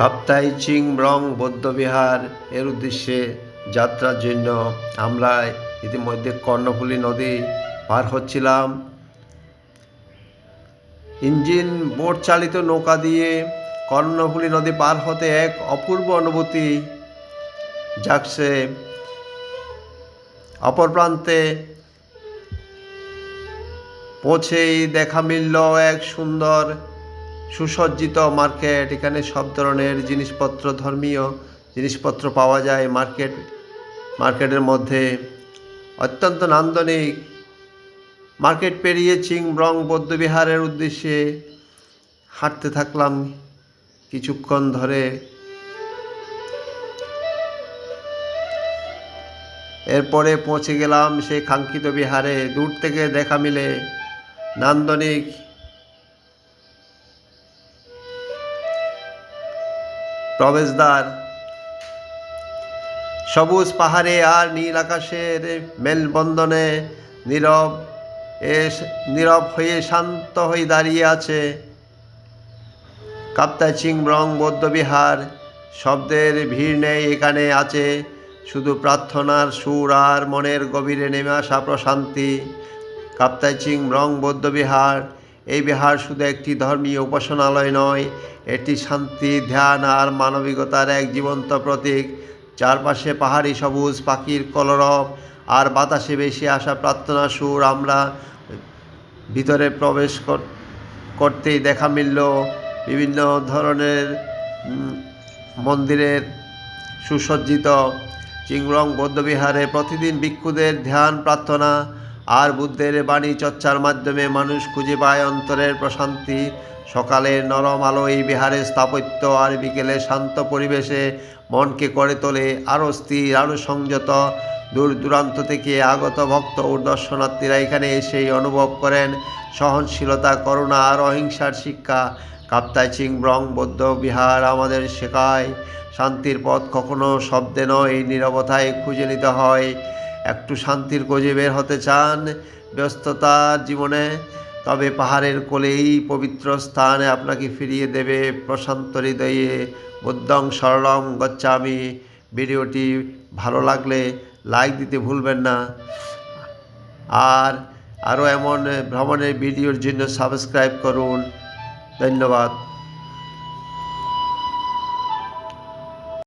কাপ্তাই চিং Brong বৌদ্ধবিহার এর উদ্দেশ্যে যাত্রার জন্য আমরা ইতিমধ্যে কর্ণফুলী নদী পার হচ্ছিলাম। ইঞ্জিন বোট চালিত নৌকা দিয়ে কর্ণফুলী নদী পার হতে এক অপূর্ব অনুভূতি জাগছে। অপর প্রান্তে পৌঁছেই দেখা মিলল এক সুন্দর সুসজ্জিত মার্কেট। এখানে সব ধরনের জিনিসপত্র, ধর্মীয় জিনিসপত্র পাওয়া যায় মার্কেট। মার্কেটের মধ্যে অত্যন্ত নান্দনিক মার্কেট পেরিয়ে চিংব্রং বৌদ্ধবিহারের উদ্দেশ্যে হাঁটতে থাকলাম কিছুক্ষণ ধরে। এরপরে পৌঁছে গেলাম সেই কাঙ্ক্ষিত বিহারে। দূর থেকে দেখা মিলে নান্দনিক প্রবেশদ্বার। সবুজ পাহাড়ে আর নীল আকাশের মেলবন্ধনে নীরব এ নীরব হয়ে শান্ত হয়ে দাঁড়িয়ে আছে কাপ্তাই চিংব্রং বৌদ্ধবিহার। শব্দের ভিড় নেই এখানে আছে শুধু প্রার্থনার সুর আর মনের গভীরে নেমে আসা প্রশান্তি। কাপ্তাই চিংব্রং বৌদ্ধবিহার, এই বিহার শুধু একটি ধর্মীয় উপাসনালয় নয় এটি শান্তি, ধ্যান আর মানবিকতার এক জীবন্ত প্রতীক। চারপাশে পাহাড়ি, সবুজ, পাখির কলরব আর বাতাসে বেশি আসা প্রার্থনা, সুর আমরা ভিতরে প্রবেশ কর- করতেই দেখা মিলল বিভিন্ন ধরনের মন্দিরের সুসজ্জিত চিংরং বৌদ্ধবিহারে প্রতিদিন ভিক্ষুদের ধ্যান, প্রার্থনা আর বুদ্ধের বাণী চর্চার মাধ্যমে মানুষ খুঁজে পায় অন্তরের প্রশান্তি। সকালের নরম আলো এই বিহারের স্থাপত্য আর বিকেলে শান্ত পরিবেশে মনকে করে তোলে আরও স্থির, আরও সংযত। দূর দূরান্ত থেকে আগত ভক্ত ও দর্শনার্থীরা এখানে এসেই অনুভব করেন সহনশীলতা, করুণা আর অহিংসার শিক্ষা। কাপ্তাই চিং ব্রং বৌদ্ধ বিহার আমাদের শেখায়, শান্তির পথ কখনো শব্দে নয়, নীরবতায় খুঁজে নিতে হয়। একটু শান্তির খোঁজে বের হতে চান ব্যস্ততার জীবনে, তবে পাহাড়ের কোলেই পবিত্র স্থানে আপনাকে ফিরিয়ে দেবে প্রশান্ত হৃদয়ে, বুদ্ধং সরলং গচ্ছামি। ভিডিওটি ভালো লাগলে লাইক দিতে ভুলবেন না। আর আরও এমন ভ্রমণের ভিডিওর জন্য সাবস্ক্রাইব করুন। ধন্যবাদ।